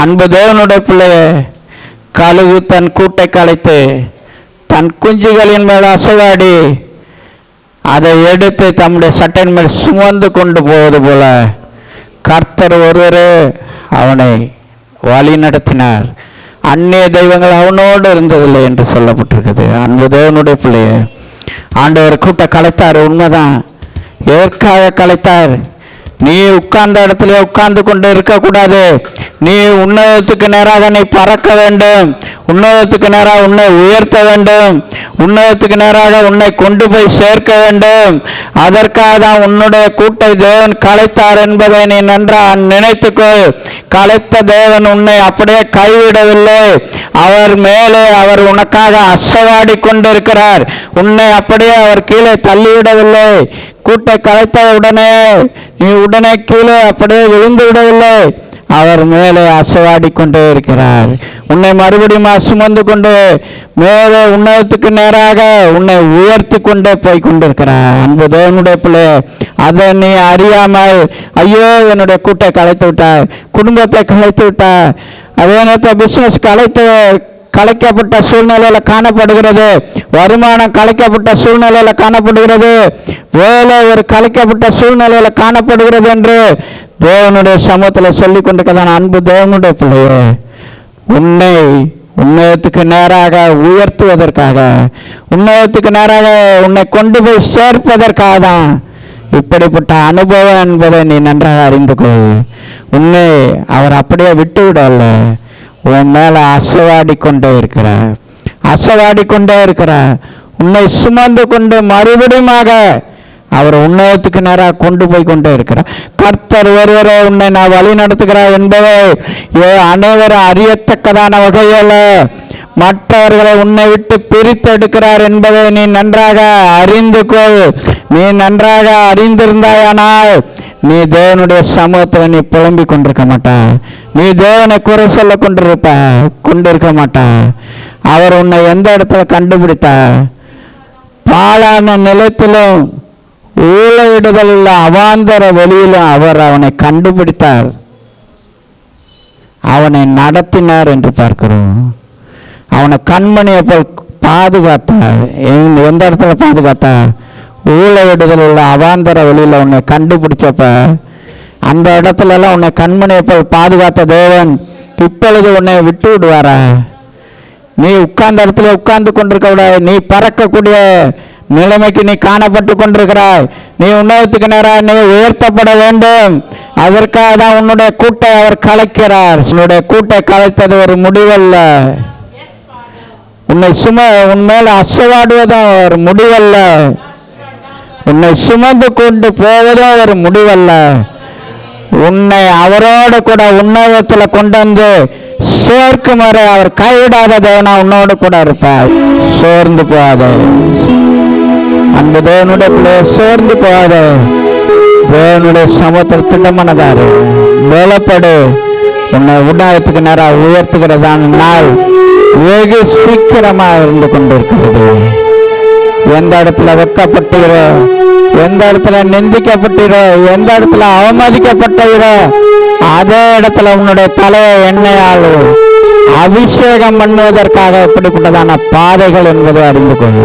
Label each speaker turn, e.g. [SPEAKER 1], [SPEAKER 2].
[SPEAKER 1] அன்பு தேவனுடைய பிள்ளையே கழுகு தன் கூட்டை கலைத்து தன் குஞ்சுகளின் மேல் அசைவாடி அதை எடுத்து தம்முடைய சட்டையின் மேல் சுமந்து கொண்டு போவது போல கர்த்தர் ஒருவர் அவனை வழி நடத்தினார். அந்நிய தெய்வங்கள் அவனோடு இருந்ததில்லை என்று சொல்லப்பட்டிருக்குது அன்பு தேவனுடைய பிள்ளையே ஆண்டவர் கூட்ட கலைத்தார் உண்மைதான். எதற்காக கலைத்தார் நீ உட்கார்ந்த இடத்துல உட்கார்ந்து கொண்டு இருக்கக்கூடாது. நீ உன்னதத்துக்கு நேராக நீ பறக்க வேண்டும். உன்னதத்துக்கு நேராக உன்னை உயர்த்த வேண்டும். உன்னதத்துக்கு நேராக உன்னை கொண்டு போய் சேர்க்க வேண்டும். அதற்காக தான் உன்னுடைய கூட்டை தேவன் கலைத்தார் என்பதை நீ நன்றாக நினைத்துக்கொள். கலைத்த தேவன் உன்னை அப்படியே கைவிடவில்லை. அவர் மேலே அவர் உனக்காக அசவாடி கொண்டிருக்கிறார். உன்னை அப்படியே அவர் கீழே தள்ளிவிடவில்லை. கூட்டை கலைத்த உடனே நீ உடனே கீழே அப்படியே விழுந்து விடவில்லை. அவர் மேலே அசைவாடி கொண்டே இருக்கிறார். உன்னை மறுபடியும் சுமந்து கொண்டு மேலே உன்னதத்துக்கு நேராக உன்னை உயர்த்தி கொண்டே போய் கொண்டிருக்கிறார். அன்பு தேவனுடைய பிள்ளை அதை நீ அறியாமல் ஐயோ என்னுடைய கூட்டை கலைத்து விட்டார் குடும்பத்தை கலைத்து விட்டார் அதே நேரத்தில் பிஸ்னஸ் கலைத்து கலைக்கப்பட்ட சூழ்நிலையில் காணப்படுகிறது. வருமானம் கலைக்கப்பட்ட சூழ்நிலையில் காணப்படுகிறது. வேலை ஒரு கலைக்கப்பட்ட சூழ்நிலையில் காணப்படுகிறது என்று தேவனுடைய சமூகத்தில் சொல்லி கொண்டிருக்கிறதான அன்பு தேவனுடைய பிள்ளையே. உன்னை உன்னதத்துக்கு நேராக உயர்த்துவதற்காக உன்னதத்துக்கு நேராக உன்னை கொண்டு போய் சேர்ப்பதற்காக தான் இப்படிப்பட்ட அனுபவம் என்பதை நீ நன்றாக அறிந்து கொள். உன்னை அவர் அப்படியே விட்டு விடவில்லை உன் மேலே அசைவாடி கொண்டே இருக்கிறார் அசைவாடி கொண்டே இருக்கிறார் உன்னை சுமந்து கொண்டு மறுபடியுமாக அவர் உன்னதத்துக்கு நேராக கொண்டு போய் கொண்டே இருக்கிறார். கர்த்தர் ஒருவரே உன்னை நான் வழி நடத்துகிறார் என்பதை ஏ- அனைவரும் அறியத்தக்கதான வகையில் மற்றவர்களை உன்னை விட்டு பிரித்து எடுக்கிறார் என்பதை நீ நன்றாக அறிந்து கொள். நீ நன்றாக அறிந்திருந்தாயானால் நீ தேவனுடைய சமூகத்தில் நீ புலம்பிக் கொண்டிருக்க மாட்டாய் நீ தேவனை குறை சொல்ல கொண்டிருப்ப கொண்டிருக்க மாட்டாய் அவர் உன்னை எந்த இடத்துல கண்டுபிடித்தார் பாழான நிலத்திலும் ஊழையிடுதல் உள்ள அவாந்தர வெளியிலும் அவர் அவனை கண்டுபிடித்தார். அவனை நடத்தினார் என்று பார்க்கிறோம். அவனை கண்மணியை போல் பாதுகாத்தார். எந்த இடத்துல பாதுகாத்தார்? ஊழையிடுதல் உள்ள அவாந்தர வெளியில் உன்னை கண்டுபிடிச்சப்ப அந்த இடத்துலலாம் உன்னை கண்மணியை போல் பாதுகாத்த தேவன் இப்பொழுது உன்னை விட்டு விடுவாரா? நீ உட்கார்ந்த இடத்துல உட்கார்ந்து கொண்டிருக்க கூடாது நீ பறக்கக்கூடிய நிலைமைக்கு நீ காணப்பட்டு கொண்டிருக்கிறாய். நீ உன்னதத்துக்கு நேராக நீ உயர்த்தப்பட வேண்டும். அதற்காக தான் உன்னுடைய கூட்டை அவர் கலைக்கிறார். உன்னுடைய கூட்டை கலைத்தது ஒரு முடிவல்ல. உன்னை சும உன் மேல அசுவாடுவதும் ஒரு முடிவல்ல. உன்னை சுமந்து கொண்டு போவதும் ஒரு முடிவல்ல. உன்னை அவரோடு கூட உன்னதத்தில் கொண்டு வந்து சேர்க்கும் வரை அவர் கைவிடாத தேவனா உன்னோடு கூட இருப்பார் சோர்ந்து போகாத. அந்த தேவனுடைய பிள்ளைய சோர்ந்து போகாத. தேவனுடைய சமூகத்தில் திட்டமானதாரு வேலைப்படு உன்னை உன்னதத்துக்கு நேராக உயர்த்துகிறதான நாள் வெகு சீக்கிரமாக இருந்து கொண்டிருக்கிறது. எந்த இடத்துல வெக்கப்பட்டீரோ எந்த இடத்துல நிந்திக்கப்பட்டீரோ எந்த இடத்துல அவமதிக்கப்பட்டீரோ அதே இடத்துல உன்னுடைய தலையை எண்ணெயால் அபிஷேகம் பண்ணுவதற்காக இப்படிப்பட்டதான பாதைகள் என்பதை அறிந்து கொள்ளும்